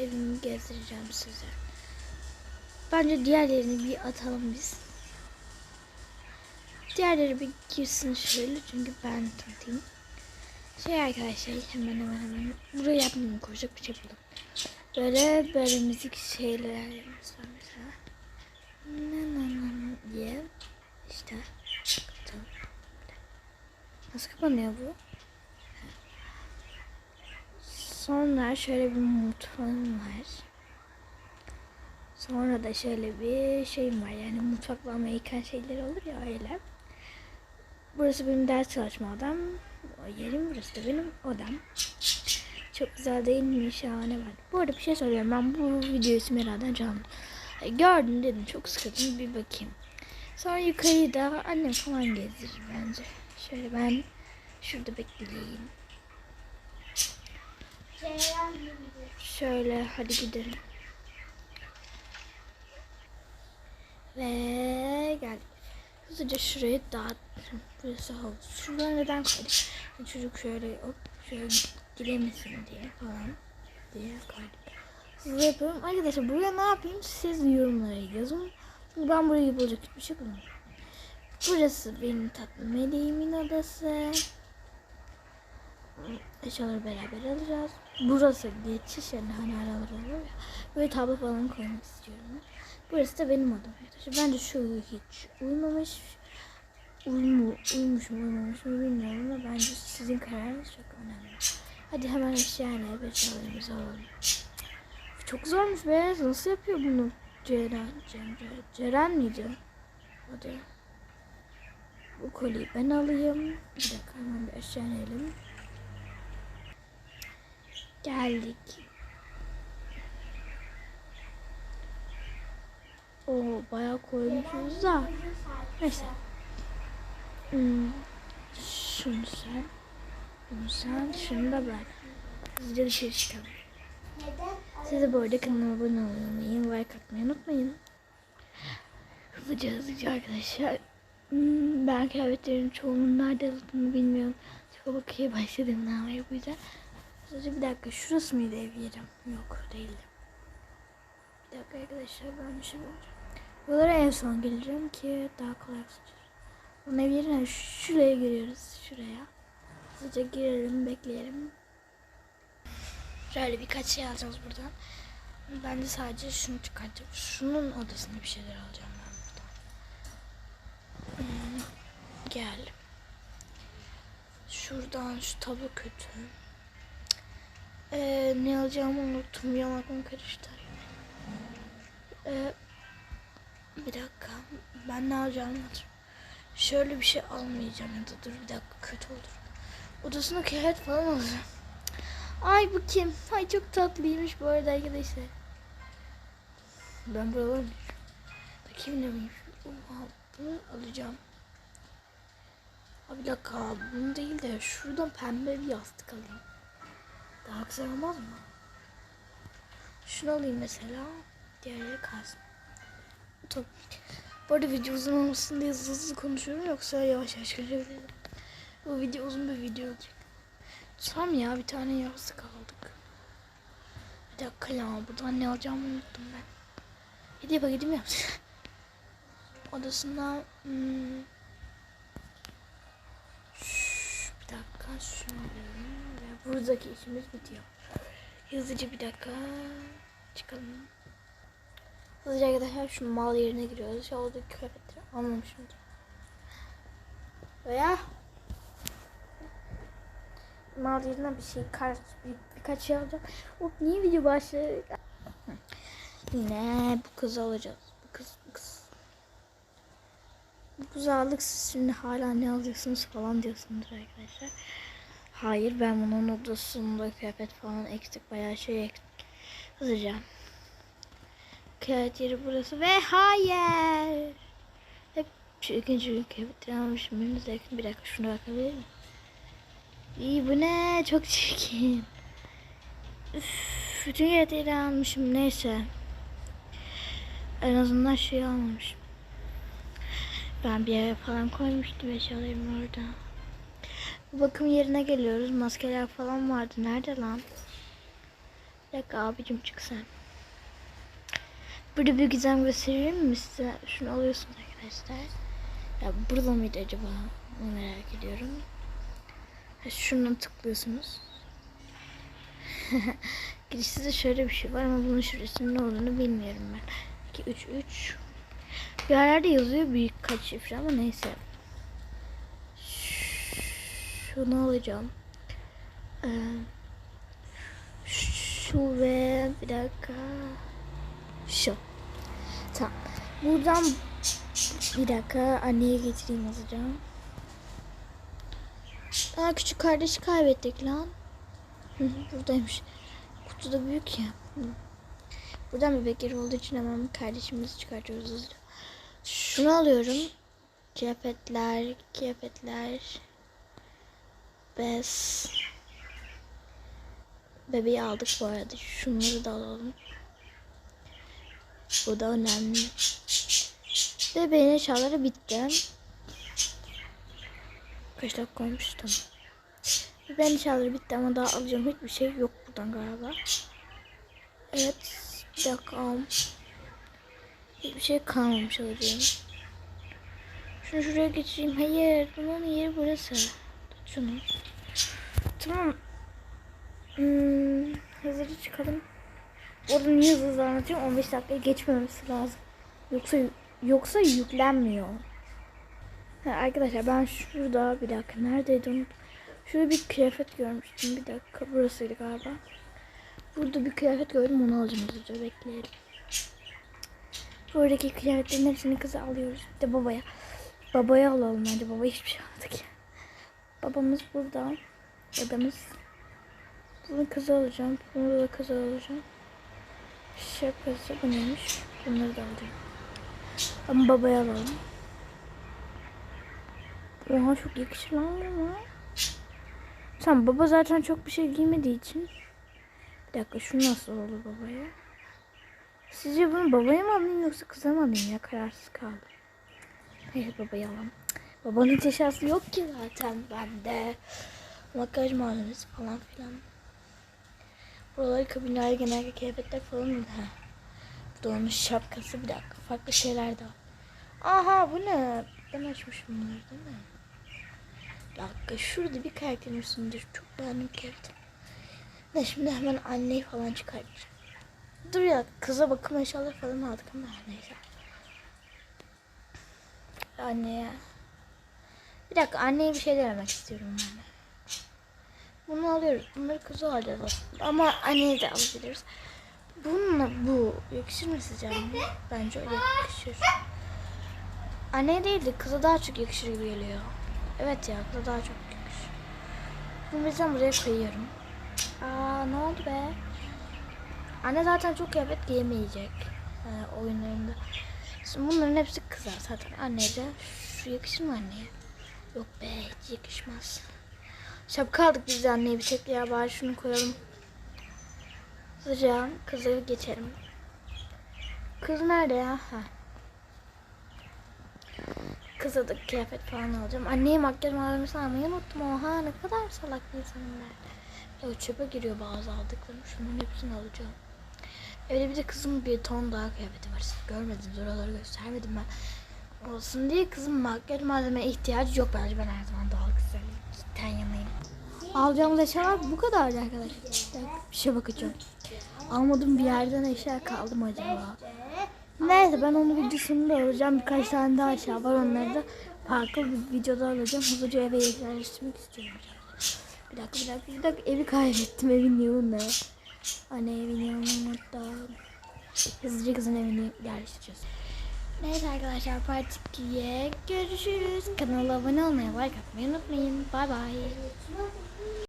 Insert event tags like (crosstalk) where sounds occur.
evimi gezdireceğim size. Bence diğerlerini bir atalım biz. Diğerleri bir girsin şöyle çünkü ben tanıtayım. Şey arkadaşlar hemen hemen hemen buraya yapmayayım koyacak bir şey buldum. Böyle böyle müzik şeylerimiz var mesela. Na na na diye işte kapatalım. Nasıl kapanıyor bu? Sonra şöyle bir mutfağım var. Sonra da şöyle bir şeyim var yani mutfakla Amerikan şeyleri olur ya öyle. Burası benim ders çalışma odam. O yerim burası da benim odam. Çok güzel değil mi? Şahane var. Bu arada bir şey söylüyorum. Ben bu videoyu Sümera'dan canlı. Gördüm dedim. Çok sıkıldım. Bir bakayım. Sonra yukarıyı da annem falan gezdirir bence. Şöyle ben şurada bekleyeyim. Şöyle hadi gidelim. Ve geldik. Hızlıca şurayı dağıttım. Burası havuz. Şuraları neden koyduk? Yani Çocuk şöyle hop şöyle giremesin diye falan diye koyduk. Hızlı yapıyorum. Arkadaşlar buraya ne yapayım siz yorumlara yazın. Ben burayı yapılacak hiçbir şey bulamadım. Burası benim tatlı meleğimin odası. Eşyaları beraber alacağız. Burası geçiş yani hani aralar oluyor ya. Böyle tablo falan koymak istiyorum. Burası da benim odam arkadaşlar. Bence şu hiç uymamış. Uymu, uymuş mu uymamış mı bilmiyorum ama bence sizin kararınız çok önemli. Hadi hemen eşyalarla eşyalarımızı alalım. Çok zormuş be. Nasıl yapıyor bunu? Ceren, Ceren, Ceren miydi? Hadi. Bu kolyeyi ben alayım. Bir dakika hemen bir inelim. Geldik. Oo bayağı koymuşuz da. Neyse. Hmm, şunu sen. Bunu sen. Şunu da ben. Hızlıca dışarı çıkalım. Siz de bu arada kanalıma abone olmayı, like atmayı unutmayın. Hızlıca hızlıca arkadaşlar. Hmm, Ben kıyafetlerin çoğunun nerede aldığını bilmiyorum. Çok bakıya ne yapayım bu yüzden. Hızlıca bir dakika şurası mıydı ev yerim? Yok değildi. Bir dakika arkadaşlar ben bir şey bulacağım. Buralara en son geleceğim ki daha kolay olsun. Bunun ev yerine şuraya giriyoruz. Şuraya. Hızlıca girelim bekleyelim. Şöyle birkaç şey alacağız buradan. Ben de sadece şunu çıkartacağım. Şunun odasında bir şeyler alacağım ben buradan. Hmm, gel. Şuradan şu tablo kötü. Ee, ne alacağımı unuttum. Aklım karıştı. Ee, bir dakika. Ben ne alacağımı unuttum. Şöyle bir şey almayacağım ya da dur bir dakika kötü olur. Odasına kıyafet falan alacağım. Ay bu kim? Ay çok tatlıymış bu arada arkadaşlar. Ben buralar Bakayım ne miyim? Oha, bunu alacağım. Abi bir dakika bunu değil de şuradan pembe bir yastık alayım. Daha güzel olmaz mı? Şunu alayım mesela. Diğerleri kalsın. Tamam. Bu arada video uzun olmasın diye hızlı hızlı konuşuyorum yoksa yavaş yavaş görebilirim. Bu video uzun bir video olacak. Tam ya bir tane yastık aldık. Bir dakika ya buradan ne alacağımı unuttum ben. Hediye paketi mi yaptık? (laughs) Odasında hmm, şş, bir dakika şunu alıyorum buradaki işimiz bitiyor. Hızlıca bir dakika çıkalım. Hızlıca arkadaşlar şu mal yerine giriyoruz. Ya oradaki kıyafetleri almamışım. Veya mal yerine bir şey kart bir, birkaç şey alacağım. Hop niye video başladı? Yine bu kızı alacağız. Bu kız bu kız. Bu kızı aldık siz şimdi hala ne alacaksınız falan diyorsunuz arkadaşlar. Hayır ben bunun odasında kıyafet falan eksik bayağı şey eksik. Hızlıca. Kıyafet yeri burası ve hayır. Hep şu ikinci almışım. Benim yakın bir dakika şuna bakabilir miyim? İyi bu ne? Çok çirkin. Üf, bütün kıyafetleri almışım. Neyse. En azından şey almamışım. Ben bir yere falan koymuştum eşyalarımı orada. Bakım yerine geliyoruz. Maskeler falan vardı. Nerede lan? Bir dakika abicim çık sen. Burada bir gizem göstereyim mi size? Şunu alıyorsunuz arkadaşlar. Ya burada mıydı acaba? Onu merak ediyorum. Şunu tıklıyorsunuz. (laughs) Girişte de şöyle bir şey var ama bunun şifresinin ne olduğunu bilmiyorum ben. 2, 3, 3. Bir yerlerde yazıyor büyük kaç şifre ama neyse. Şunu alacağım. Ee, şu ve bir dakika. Şu. Tamam. Buradan bir dakika anneye getireyim yazacağım. Aa küçük kardeşi kaybettik lan. Buradaymış. Kutu da büyük ya. Buradan bebek yeri olduğu için hemen kardeşimizi çıkartıyoruz hızlıca. Şunu alıyorum. Kıyafetler, kıyafetler. Bez. Bebeği aldık bu arada. Şunları da alalım. Bu da önemli. Bebeğin eşyaları bitti. Kaç dakika olmuş tamam. Bebeğin eşyaları bitti ama daha alacağım hiçbir şey yok buradan galiba. Evet. Bir dakika. Hiçbir şey kalmamış alacağım. Şunu şuraya geçireyim. Hayır. Bunun yeri burası. Tut şunu. Tamam. Hmm, hızlıca çıkalım. Orada niye hızlı hızlı anlatıyorum? 15 dakikaya geçmemesi lazım. Yoksa yoksa yüklenmiyor. Ha, arkadaşlar ben şurada bir dakika neredeydi unut. Şurada bir kıyafet görmüştüm. Bir dakika burasıydı galiba. Burada bir kıyafet gördüm onu alacağım hızlıca bekleyelim. Buradaki kıyafetlerin hepsini kıza alıyoruz. Bir de babaya. Babaya alalım bence. Baba hiçbir şey almadık ya. Babamız burada. Babamız. Bunu kıza alacağım. Bunu da kıza alacağım. Şapkası bu neymiş? Bunları da alacağım. Ama babaya alalım. Oha çok yakışır lan buna. Tamam baba zaten çok bir şey giymediği için. Bir dakika şu nasıl olur babaya? Sizce bunu babaya mı alayım yoksa kıza mı alayım ya? Kararsız kaldım. Hayır babayı alalım. Babanın hiç eşyası yok ki zaten bende. Makyaj malzemesi falan filan. Buraları kabinler genelde kıyafetler falan. Bu da onun şapkası bir dakika. Farklı şeyler de var. Aha bu ne? Ben açmışım bunları değil mi? Bir dakika şurada bir karakterin üstünde çok beğendim kıyafetim. Ne şimdi hemen anneyi falan çıkartacağım. Dur ya kıza bakım eşyaları falan aldık ama neyse. Anneye. Bir dakika anneye bir şey demek istiyorum yani. Bunu alıyoruz. Bunları kıza alacağız. Ama anneye de alabiliriz. Bununla bu yakışır mı sizce anne? Bence öyle yakışır. Anneye değil de kıza daha çok yakışır gibi geliyor. Evet ya kıza daha çok yakışır. Bunu bizden buraya koyuyorum. Aa ne oldu be? Anne zaten çok kıyafet giyemeyecek e, oyunlarında. Şimdi bunların hepsi kıza zaten. Anneye de şu yakışır mı anneye? Yok be hiç yakışmaz. Şapka aldık biz de anneye bir tek ya bari şunu koyalım. Hızlıca kızı geçelim. Kız nerede ya? Ha. Kıza da kıyafet falan alacağım. Anneye makyaj malzemesi almayı unuttum. Oha ne kadar salak bir insanım. Ya çöpe giriyor bazı aldıklarım. Şunun hepsini alacağım. Evde bir de kızım bir ton daha kıyafeti var. Siz görmediniz oraları göstermedim ben. Olsun diye kızım makyaj malzemeye ihtiyacı yok bence. Ben her zaman yanayım. Alacağımız eşyalar bu kadardı arkadaşlar. Bir şey bakacağım. Almadığım bir yerden eşya kaldı mı acaba? Neyse ben onu videosunda alacağım. Birkaç tane daha eşya var. Onları da farklı bir videoda alacağım. Hızlıca eve yerleştirmek istiyorum. Bir dakika bir dakika bir dakika evi kaybettim. Evin yolu ne? Anne evin yolunu da hızlıca kızın evini yerleştireceğiz. Neyse arkadaşlar part 2'ye görüşürüz. Kanala abone olmayı, like atmayı unutmayın. Bay bay.